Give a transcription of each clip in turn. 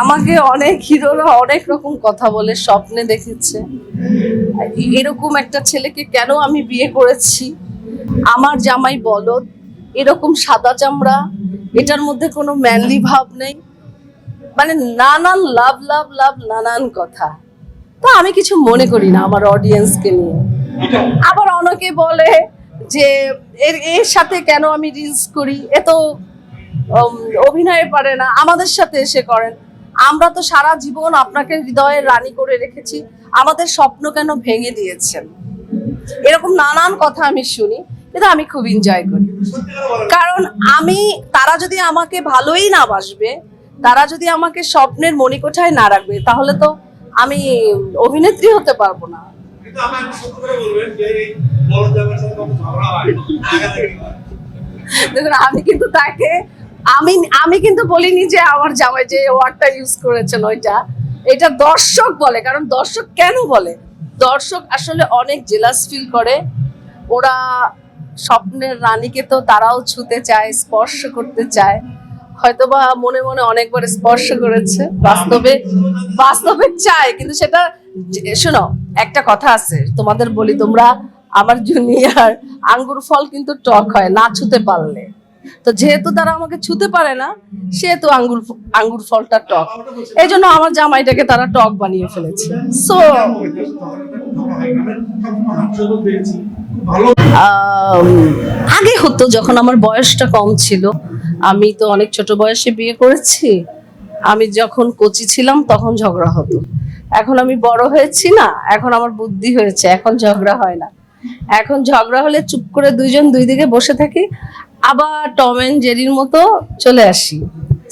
আমাকে অনেক হিরোরা অনেক রকম কথা বলে স্বপ্নে দেখেছে। এরকম একটা ছেলেকে কেন আমি বিয়ে করেছি? আমার জামাই বলদ এরকম সাদা চামড়া এটার মধ্যে কোনো ম্যানলি ভাব নেই। মানে নানান লাভ লাভ লাভ নানান কথা। তো আমি কিছু মনে করি না আমার অডিয়েন্সকে নিয়ে। আবার অনেকে বলে যে এর এর সাথে কেন আমি রিলস করি? এ তো উম, অভিনয় পারে না আমাদের সাথে এসে করেন। আমরা তো সারা জীবন আপনাকে হৃদয়ে রানী করে রেখেছি আমাদের স্বপ্ন কেন ভেঙে দিয়েছেন? এরকম নানান কথা আমি শুনি কিন্তু আমি খুব এনজয় করি। কারণ আমি তারা যদি আমাকে ভালোই না বাসবে তারা যদি আমাকে স্বপ্নের মণিকোঠায় না রাখবে তাহলে তো আমি অভিনেত্রী হতে পারব না। দেখুন আমি কিন্তু তাকে আমি আমি কিন্তু বলিনি যে আমার জামাই যে ওয়ার্ডটা ইউজ করেছেন ওইটা। এটা দর্শক বলে, কারণ দর্শক কেন বলে? দর্শক আসলে অনেক জেলাস ফিল করে। ওরা স্বপ্নের রানীকে তো তারাও ছুতে চায়, স্পর্শ করতে চায়। হয়তোবা মনে মনে অনেকবার স্পর্শ করেছে, বাস্তবে বাস্তবে চায়, কিন্তু সেটা, শোনো, একটা কথা আছে, তোমাদের বলি তোমরা, আমার জুনিয়র আঙ্গুর ফল কিন্তু টক হয়, না ছুতে পারলে। তো যেহেতু তারা আমাকে ছুতে পারে না, সেহেতু আঙ্গুর আঙ্গুর ফলটা টক। এই জন্য আমার জামাইটাকে তারা টক বানিয়ে ফেলেছে। সো আগে হতো যখন আমার বয়সটা কম ছিল, আমি তো অনেক ছোট বয়সে বিয়ে করেছি, আমি যখন কচি ছিলাম তখন ঝগড়া হতো। এখন আমি বড় হয়েছি না, এখন আমার বুদ্ধি হয়েছে, এখন ঝগড়া হয় না। এখন ঝগড়া হলে চুপ করে দুইজন দুই দিকে বসে থাকি আবার টম এন্ড জেরির মতো চলে আসি।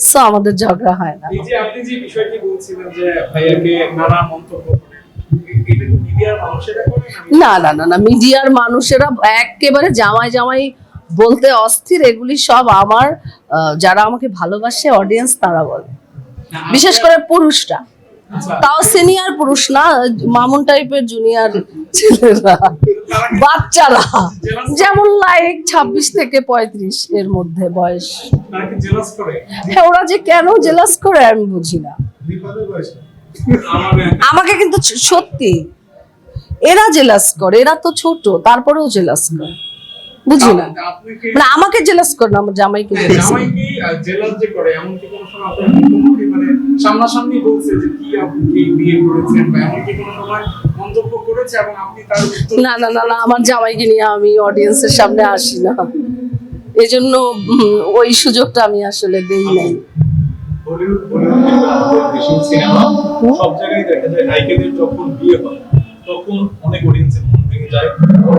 সো আমাদের ঝগড়া হয় না। এই যে আপনি যে বিষয়টি বলছিলেন যে ভাইয়াকে নানা মন্তব্য না না না না মিডিয়ার মানুষেরা একেবারে জামাই জামাই বলতে অস্থির এগুলি সব আমার যারা আমাকে ভালোবাসে অডিয়েন্স তারা বলে। বিশেষ করে পুরুষরা। তাও সিনিয়র পুরুষ না, মামুন টাইপের জুনিয়র ছেলেরা, বাচ্চারা। যেমন লাইক ছাব্বিশ থেকে পঁয়ত্রিশ এর মধ্যে বয়স। করে হ্যাঁ ওরা যে কেন জেলাস করে আমি বুঝি না। আমাকে কিন্তু সত্যি, এরা জেলাস করে, এরা তো ছোট, তারপরেও জেলাস করে। বুঝি না? মানে আমাকে জেলাস করে না, আমার জামাইকে জেলাস জামাই কি জেলাস যে করে কোনো সময় আপনার মুখোমুখি মানে সামনাসামনি বলছে যে কি আপনি বিয়ে করেছেন বা কোনো সময় মন্তব্য করেছে এবং আপনি তার না না না না আমার জামাইকে নিয়ে আমি অডিয়েন্সের সামনে আসি না। এই জন্য ওই সুযোগটা আমি আসলে দেই নাই। বলিউড বলিউড কিংবা আমাদের দেশীয় সিনেমা সব জায়গায় দেখা যায় নায়িকাদের যখন বিয়ে হয় তখন অনেক অডিয়েন্সের মন ভেঙে যায়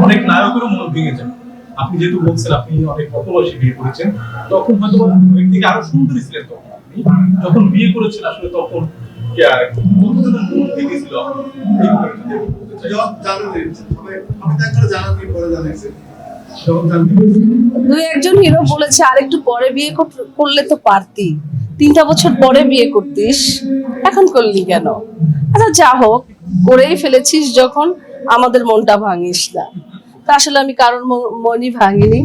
অনেক নায়কেরও মন ভেঙে যায়। আপনি যেহেতু বলছেন আপনি অনেক কত বয়সে বিয়ে করেছেন তখন হয়তো আরও সুন্দরী ছিলেন তখন আপনি। যখন বিয়ে করেছেন আসলে তখন আর একটু। দুই একজন হিরো বলেছে আরেকটু পরে বিয়ে কর- করলে তো পারতি। তিনটা বছর পরে বিয়ে করতিস। এখন করলি কেন? আচ্ছা যা হোক করেই ফেলেছিস যখন আমাদের মনটা ভাঙিস না। আসলে আমি কারোর মনই ভাঙিনি।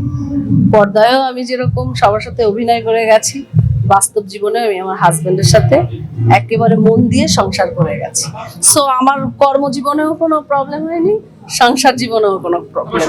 পর্দায়ও আমি যেরকম সবার সাথে অভিনয় করে গেছি, বাস্তব জীবনে আমি আমার হাজবেন্ডের সাথে একেবারে মন দিয়ে সংসার করে গেছি। সো আমার কর্মজীবনেও কোনো প্রবলেম হয়নি, সংসার জীবনেও কোনো প্রবলেম